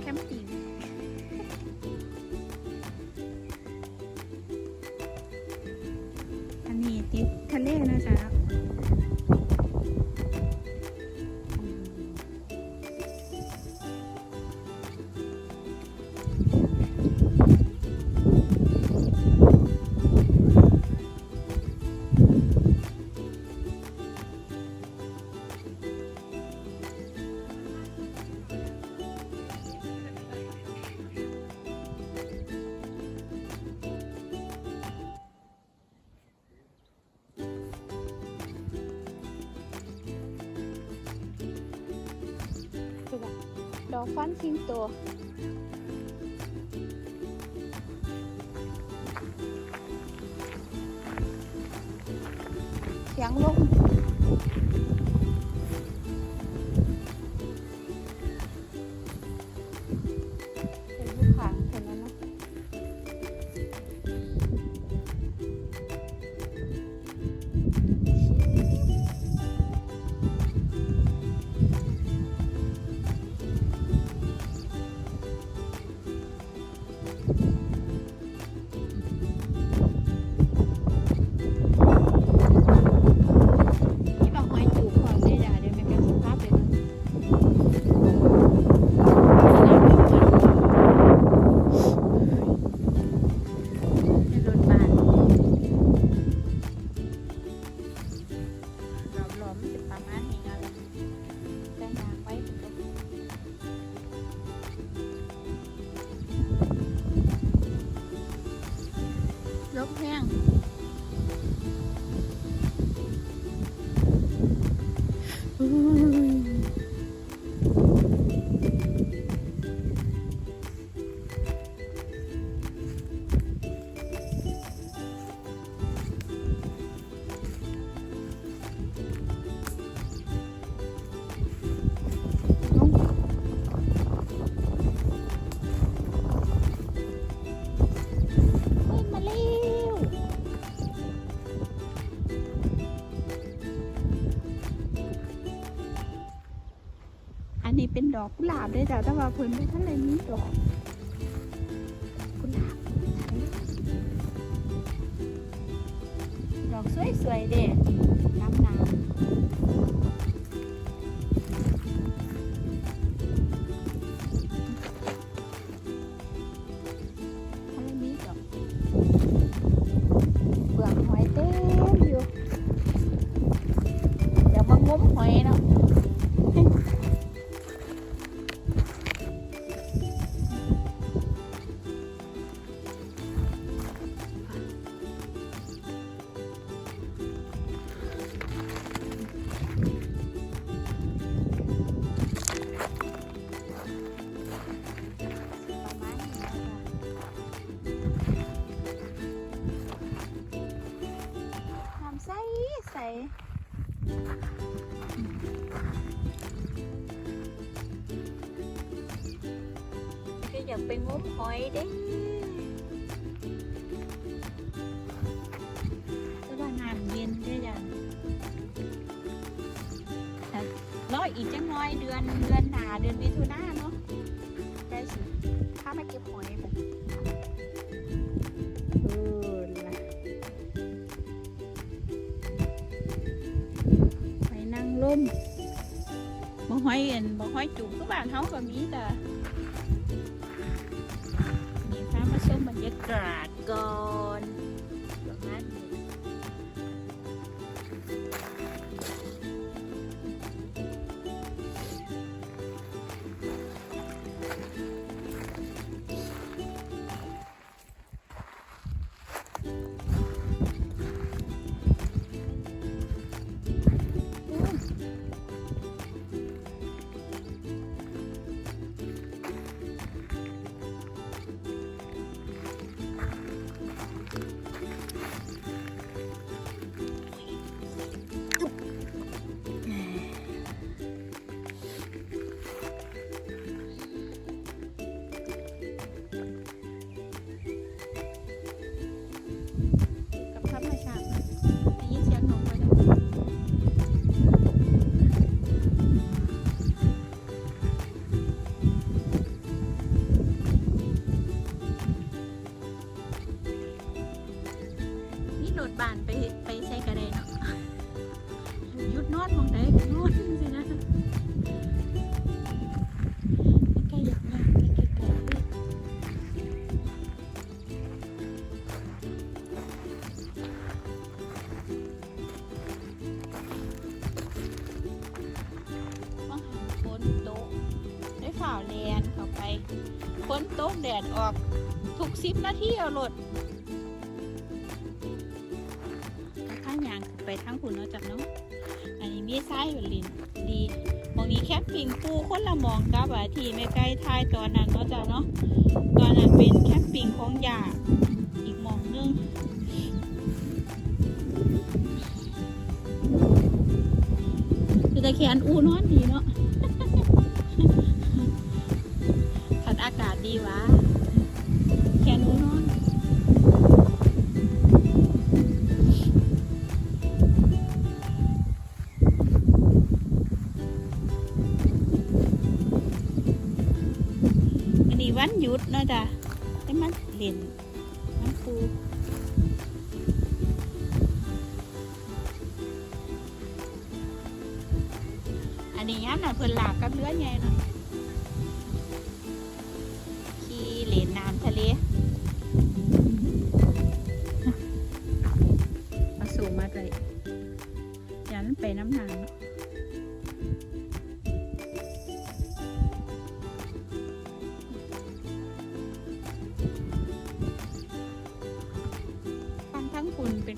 แคมปิ้งอันนี้ติดทะเลนะจ๊ะ อฟันสิงโตเสียงลม ลบแห้งเอกกุหลาบเลยจ้ะแต่ว่าเพิ่นไม่ทันเลยมีดอกกุหลาบดอกสวยๆเด้น้ำน้ำทันเลยมีดอกเปลือกหอยเต็มอยู่เดี๋ยวมางมหอยนะ หอยเด้แต่ว่าน้ำเย็นเด้อจังแต่รออีกจังน้อยเดือนเดือนหนาเดือนมิถุนาเนาะได้สิถ้ามาเก็บหอยแบบเออล่ะหอยนางรมบ่หอยเอ็นบ่หอยจุกก็บ้านเฮาก็มีแต่ ยากาศก่อน ฝนตกแดดออก ทุกสิบนาทีเอารถข้างยางไปทางคุณเนาะจับเนาะอันนี้มีไส้แบบลินดีมองนี้แคปปิ้งปูคนละมองกับอะที่แม่ไก่ทายตอนนั้นเนาะจ้ะเนาะตอนนั้นเป็นแคปปิ้งของยาอีกมองหนึงคือตะแคนอูนอนดีเนาะ ดีวะแคนอูนอนอันนี้วันหยุดเนาะจ้ะได้มันเล่นน้ำปูอันนี้ย้ำน่ะเพิ่นหลากกับเรือใหญ่เนาะ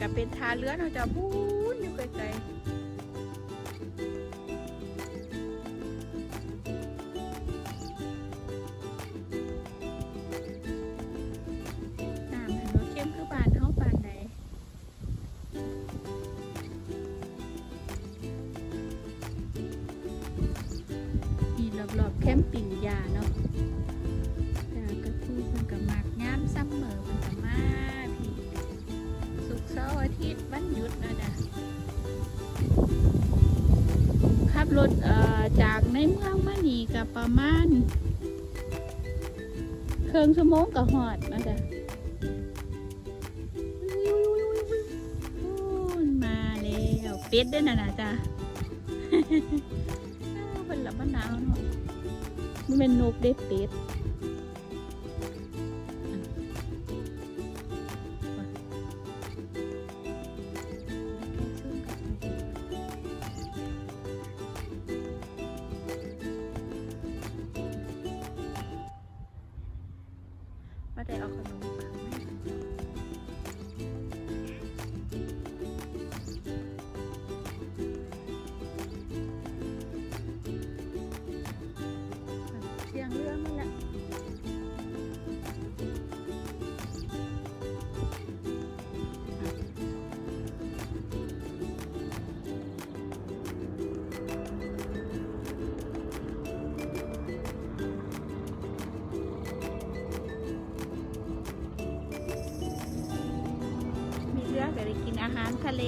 กับเป็นทาเรือเนาะจะพู รถจากในเมืองมานีกับประมาณเครื่องชั่วโมงกับหอดนะจ๊ะพูนมาแล้วเป็ดด้วยนะนะจ๊ะเป็นละมะนาวเนาะมันเป็นนกได้เป็ด อาหารทะเล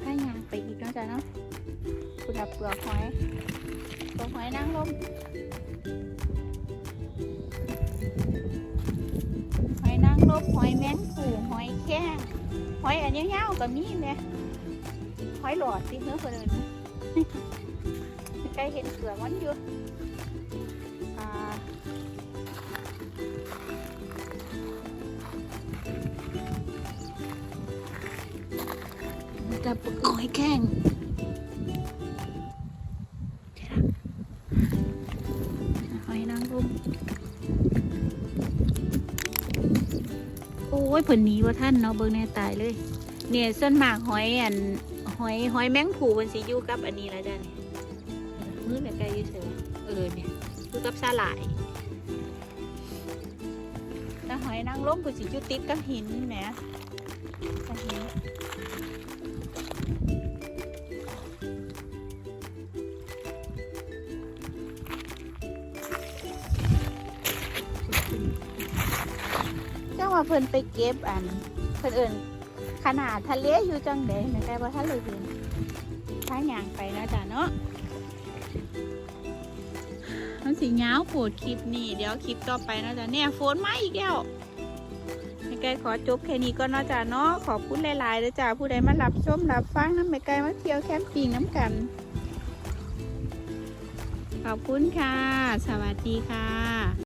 ไปไกลผ้ายางไปอีกนะจ๊ะเนาะคุณดับเปลือกหอยเปลือกหอยนางรมหอยนางรมหอยแมงผู่หอยแข้งหอยอันยาวๆก็มีแหม่หอยหลอดสิเนื้อคนเดินใกล้เห็นเกลือมันอยู่ อ่ากับหอยแข้งหอยนางรมโอ้ยเพิ่นหนีว่าท่านเนาะเบิ่งแน่ตายเลย เนี่ยส่วนมากหอยอันหอยหอยแมงผู่มันสิอยู่กับอันนี้ละจ้ะเนี่ยมือแม่ไกลอยู่เสือเออเนี่ยอยู่กับสาหร่ายแต่หอยนางรมเพิ่นสิอยู่ติดกับหินแหมกับหิน เพิ่นไปเก็บอัน เพิ่นเอิ่นขนาดทะเลอยู่จังเดแม่ไก่ว่าทะเลเห็นทางย่างไปนะจ๊ะเนาะมันสิยาปวดคลิปนี้เดี๋ยวคลิปต่อไปนะจ๊ะเนี่ยโฟนมาอีกแล้วแม่ไก่ขอจบแค่นี้ก็นะจ๊ะเนาะขอบคุณหลายๆเลยจ้ะผู้ใดมารับชมรับฟังน้ำแม่ไก่มาเที่ยวแคมปิ้งน้ำกัน ขอบคุณค่ะ สวัสดีค่ะ